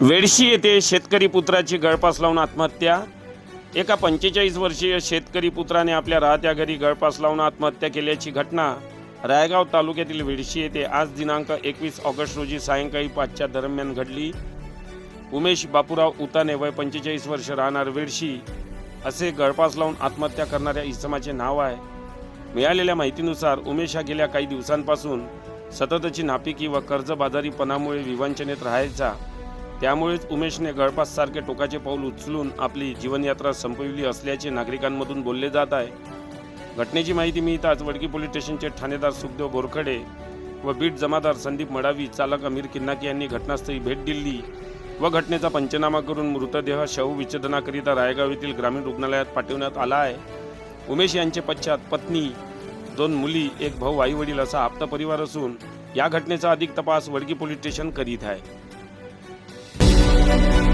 वेडशी येथे शेतकरी पुत्राची गळपास लावून आत्महत्या. एका पंचेचाळीस वर्षीय शेतकरी पुत्राने आपल्या राहत्या घरी गळपास लावून आत्महत्या केल्याची घटना रायगाव तालुक्यातील वेडशी येथे आज दिनांक एकवीस ऑगस्ट रोजी सायंकाळी पाचच्या दरम्यान घडली. उमेश बापूराव उताने वय पंचेचाळीस वर्ष राहणार वेडशी असे गळपास लावून आत्महत्या करणाऱ्या इसमाचे नाव आहे. मिळालेल्या माहितीनुसार उमेश हा गेल्या काही दिवसांपासून सततची नापिकी व कर्जबाजारीपणामुळे विवंचनेत राहायचा. त्यामुळेच उमेशने गळपास सारखे टोकाचे पाऊल उचलून आपली जीवनयात्रा संपविली असल्याचे नागरिकांमधून बोलले जात आहे. घटनेची माहिती मिळताच वडकी पोलीस स्टेशनचे ठाणेदार सुखदेव बोरखडे व बीट जमादार संदीप मडावी चालक अमीर किन्नाकी यांनी घटनास्थळी भेट दिली व घटनेचा पंचनामा करून मृतदेह शवविच्छेदनाकरिता रायगाव येथील ग्रामीण रुग्णालयात पाठवण्यात आला आहे. उमेश यांचे पश्चात पत्नी दोन मुली एक भाऊ आई वडील असा आप्त परिवार असून या घटनेचा अधिक तपास वडकी पोलीस स्टेशन करीत आहे. thank you